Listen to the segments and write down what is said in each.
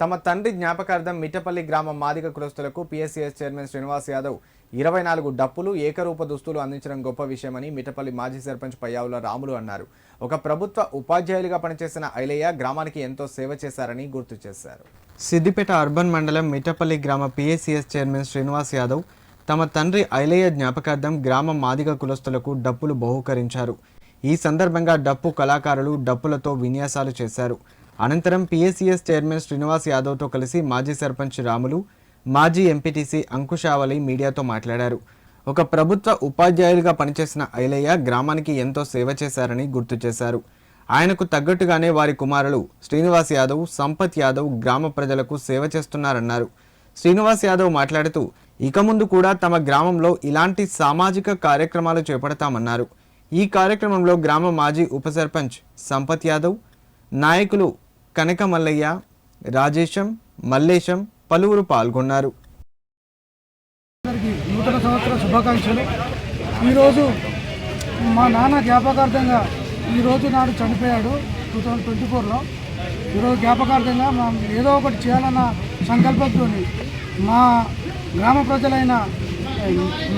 తమ తండ్రి జ్ఞాపకార్థం మిట్టపల్లి గ్రామ మాదిక కులస్తులకు పిఎస్సిఎస్ చైర్మన్ శ్రీనివాస్ యాదవ్ ఇరవై నాలుగు డప్పులు ఏకరూప దుస్తులు అందించడం గొప్ప విషయమని మిట్టపల్లి మాజీ సర్పంచ్ పయ్యావుల రాములు అన్నారు. ఒక ప్రభుత్వ ఉపాధ్యాయులుగా పనిచేసిన ఐలయ్య గ్రామానికి ఎంతో సేవ చేశారని గుర్తు చేశారు. సిద్దిపేట అర్బన్ మండలం మిట్టపల్లి గ్రామ పిఎస్సిఎస్ చైర్మన్ శ్రీనివాస్ యాదవ్ తమ తండ్రి ఐలయ్య జ్ఞాపకార్థం గ్రామ మాదిగ కులస్తులకు డప్పులు బహుకరించారు. ఈ సందర్భంగా డప్పు కళాకారులు డప్పులతో విన్యాసాలు చేశారు. అనంతరం పిఎస్సిఎస్ చైర్మన్ శ్రీనివాస్ యాదవ్తో కలిసి మాజీ సర్పంచ్ రాములు మాజీ ఎంపీటీసీ అంకుశావళి మీడియాతో మాట్లాడారు. ఒక ప్రభుత్వ ఉపాధ్యాయులుగా పనిచేసిన ఐలయ్య గ్రామానికి ఎంతో సేవ చేశారని గుర్తు చేశారు. ఆయనకు తగ్గట్టుగానే వారి కుమారులు శ్రీనివాస్ యాదవ్ సంపత్ యాదవ్ గ్రామ ప్రజలకు సేవ చేస్తున్నారన్నారు. శ్రీనివాస్ యాదవ్ మాట్లాడుతూ ఇక ముందు కూడా తమ గ్రామంలో ఇలాంటి సామాజిక కార్యక్రమాలు చేపడతామన్నారు. ఈ కార్యక్రమంలో గ్రామ మాజీ ఉప సర్పంచ్ సంపత్ యాదవ్ నాయకులు కనక మల్లయ్య రాజేశం మల్లేశం పలువురు పాల్గొన్నారు. అందరికీ నూతన సంవత్సర శుభాకాంక్షలు. ఈరోజు మా నాన్న జ్ఞాపకార్థంగా ఈరోజు నాడు చనిపోయాడు టూ థౌజండ్ ట్వంటీ ఫోర్లో. ఈరోజు జ్ఞాపకార్థంగా మనం ఏదో ఒకటి చేయాలన్న సంకల్పంతో మా గ్రామ ప్రజలైన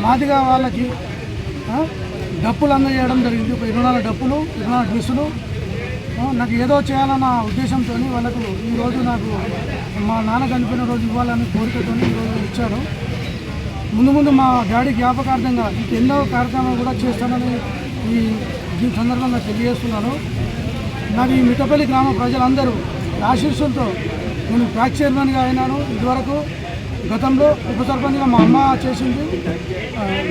మాదిగా వాళ్ళకి డప్పులు అందజేయడం జరిగింది. ఒక ఇరవై నాలుగు డప్పులు ఇరవై నాలుగు డ్రెస్సులు నాకు ఏదో చేయాలన్న ఉద్దేశంతో వాళ్ళకు ఈరోజు నాకు మా నాన్న చనిపోయిన రోజు ఇవ్వాలని కోరికతో ఈరోజు ఇచ్చారు. ముందు ముందు మా డాడీ జ్ఞాపకార్థంగా ఎన్నో కార్యక్రమాలు కూడా చేస్తానని ఈ దీని సందర్భంగా తెలియజేస్తున్నాను. నాకు ఈ మిట్టపల్లి గ్రామ ప్రజలందరూ ఆశీస్సులతో నేను ప్యాక్ చైర్మన్గా అయినాను. ఇదివరకు గతంలో ఉప సర్పంచ్గా మా అమ్మ చేసింది.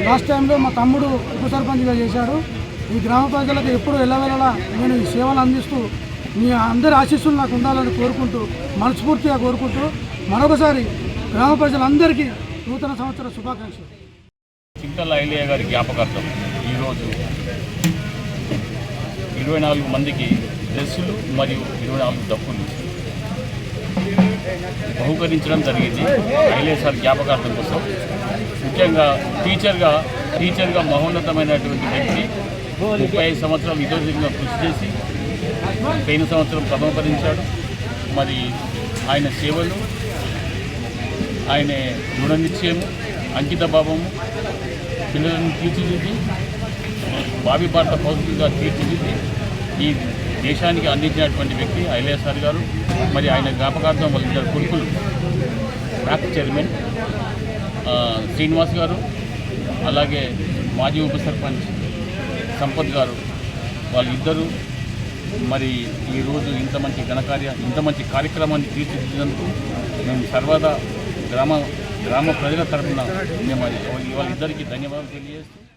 లాస్ట్ టైంలో మా తమ్ముడు ఉప సర్పంచ్గా చేశాడు. ఈ గ్రామ ప్రజలకు ఎప్పుడు వెళ్ళవెళ్ళలా నేను ఈ సేవలు అందిస్తూ మీ అందరి ఆశీస్సులు నాకు ఉండాలని కోరుకుంటూ మనస్ఫూర్తిగా కోరుకుంటూ మరొకసారి గ్రామ ప్రజలందరికీ నూతన సంవత్సర శుభాకాంక్షలు. చింతల ఐలయ్య గారి జ్ఞాపకార్థం ఈరోజు ఇరవై నాలుగు మందికి డ్రెస్సులు మరియు ఇరవై నాలుగు డప్పులు బహుకరించడం జరిగింది. ఐలయ్య సార్ జ్ఞాపకార్థం కోసం. ముఖ్యంగా టీచర్గా టీచర్గా మహోన్నతమైనటువంటి వ్యక్తి ముప్పై ఐదు సంవత్సరాలు ఇదోదిగా కృషి చేసి పోయిన సంవత్సరం ప్రథమపరించాడు మరి ఆయన సేవలు ఆయన రుణ నిశ్చయము అంకిత భావము పిల్లలను తీర్చిదిద్ది భావి భారత పౌరులుగా తీర్చిదిద్ది ఈ దేశానికి అందించినటువంటి వ్యక్తి ఐలేసార్ గారు. మరి ఆయన జ్ఞాపకార్థం వాళ్ళ ఇద్దరు కొడుకులు ట్రాక్ చైర్మన్ శ్రీనివాస్ గారు అలాగే మాజీ ఉప సర్పంచ్ సంపత్ గారు వాళ్ళిద్దరూ మరి ఈరోజు ఇంత మంచి ఘనకార్య ఇంత మంచి కార్యక్రమాన్ని తీర్చిదిద్దినందుకు మేము సర్వదా గ్రామ గ్రామ ప్రజల తరఫున మేము వాళ్ళిద్దరికీ ధన్యవాదాలు తెలియజేస్తూ